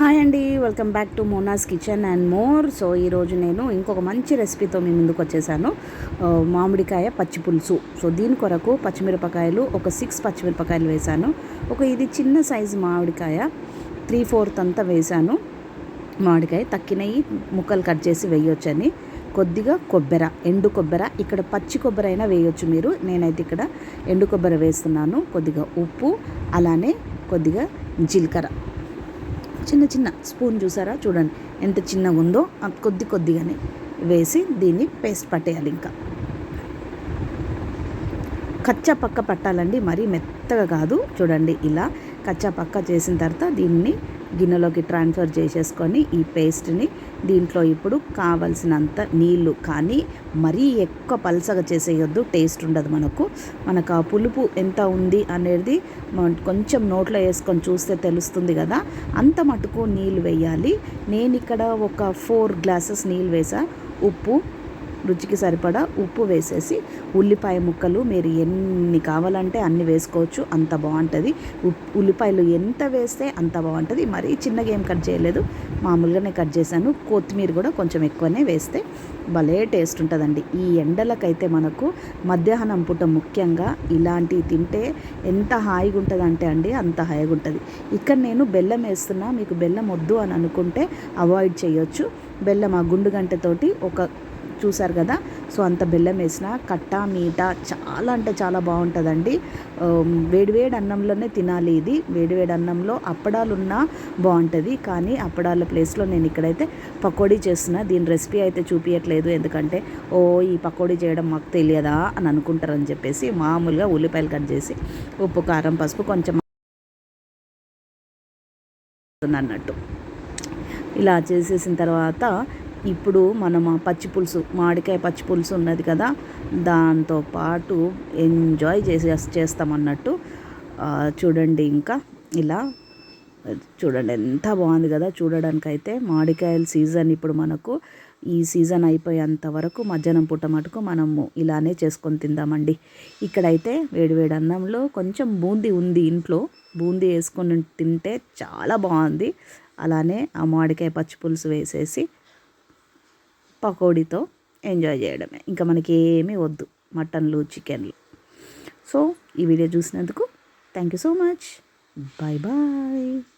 Hi అండి welcome back to Mona's kitchen and more so ఈరోజు నేను ఇంకొక మంచి రెసిపీతో మీ ముందుకు వచ్చేసాను. మామిడికాయ పచ్చి పులుసు. సో దీని కొరకు పచ్చిమిరపకాయలు ఒక సిక్స్ పచ్చిమిరపకాయలు వేశాను ఒక ఇది చిన్న సైజు మామిడికాయ త్రీ ఫోర్త్ అంతా వేశాను మామిడికాయ తక్కినవి ముక్కలు కట్ చేసి వేయొచ్చని కొద్దిగా కొబ్బెర ఎండు కొబ్బెర. ఇక్కడ పచ్చి కొబ్బరి అయినా వేయొచ్చు మీరు. నేనైతే ఇక్కడ ఎండు కొబ్బరి వేస్తున్నాను. కొద్దిగా ఉప్పు అలానే కొద్దిగా జీలకర్ర. చిన్న చిన్న స్పూన్ చూసారా? చూడండి. ఎంత చిన్నగా ఉందో కొద్ది కొద్దిగానే వేసి దీన్ని పేస్ట్ పట్టేయాలి ఇంకా. కచ్చా పక్క పట్టాలండి. మరీ మెత్తగా కాదు. చూడండి ఇలా కచ్చా పక్క చేసిన తర్వాత దీన్ని గిన్నెలోకి ట్రాన్స్ఫర్ చేసేసుకొని ఈ పేస్ట్ని దీంట్లో ఇప్పుడు కావలసినంత నీళ్ళు కానీ మరీ ఎక్కువ పలసగా చేసేయొద్దు టేస్ట్ ఉండదు మనకు. మనకు ఆ పులుపు ఎంత ఉంది అనేది మన కొంచెం నోట్లో వేసుకొని చూస్తే తెలుస్తుంది కదా. అంత మటుకు నీళ్ళు వేయాలి. నేను ఇక్కడ ఒక ఫోర్ గ్లాసెస్ నీళ్ళు వేసా ఉప్పు రుచికి సరిపడా ఉప్పు వేసేసి ఉల్లిపాయ ముక్కలు మీరు ఎన్ని కావాలంటే అన్ని వేసుకోవచ్చు అంత బాగుంటుంది. ఉప్- ఉల్లిపాయలు ఎంత వేస్తే అంత బాగుంటుంది. మరీ చిన్నగా ఏం కట్ చేయలేదు. మామూలుగానే కట్ చేశాను. కొత్తిమీర కూడా కొంచెం ఎక్కువనే వేస్తే భలే టేస్ట్ ఉంటుందండి. ఈ ఎండలకైతే మనకు మధ్యాహ్నం పూట ముఖ్యంగా ఇలాంటివి తింటే ఎంత హాయిగా ఉంటుంది అంటే అండి అంత హాయిగా ఉంటుంది. ఇక్కడ నేను బెల్లం వేస్తున్నా మీకు బెల్లం వద్దు అని అనుకుంటే అవాయిడ్ చేయొచ్చు. బెల్లం ఆ గుండు గంటతోటి ఒక చూసారు కదా. సో అంత బెల్లం వేసిన కట్ట మీట చాలా అంటే చాలా బాగుంటుందండి. వేడివేడి అన్నంలోనే తినాలి ఇది. వేడివేడి అన్నంలో అప్పడాలు ఉన్నా బాగుంటుంది. కానీ అప్పడాల ప్లేస్లో నేను ఇక్కడైతే పకోడీ చేస్తున్నా. దీని రెసిపీ అయితే చూపించట్లేదు ఎందుకంటే ఓ ఈ పకోడీ చేయడం మాకు తెలియదా అని అనుకుంటారని చెప్పేసి మామూలుగా ఉల్లిపాయలు కట్ చేసి ఉప్పు కారం పసుపు కొంచెం అన్నట్టు. ఇలా చేసేసిన తర్వాత ఇప్పుడు మనం ఆ పచ్చి పులుసు మామిడికాయ పచ్చి పులుసు ఉన్నది కదా దాంతో పాటు ఎంజాయ్ చేసే చేస్తామన్నట్టు చూడండి ఇంకా ఇలా చూడండి ఎంత బాగుంది కదా చూడడానికైతే మామిడికాయల సీజన్ ఇప్పుడు మనకు ఈ సీజన్ అయిపోయేంత వరకు మధ్యాహ్నం పూట మటుకు మనము ఇలానే చేసుకొని తిందామండి. ఇక్కడైతే వేడివేడి అన్నంలో కొంచెం బూందీ ఉంది ఇంట్లో బూందీ వేసుకొని తింటే చాలా బాగుంది. అలానే ఆ మామిడికాయ పచ్చి పులుసు వేసేసి పకోడీతో ఎంజాయ్ చేయడమే. ఇంకా మనకి ఏమీ వద్దు మటన్లు చికెన్లు. సో ఈ వీడియో చూసినందుకు thank you so much. Bye bye.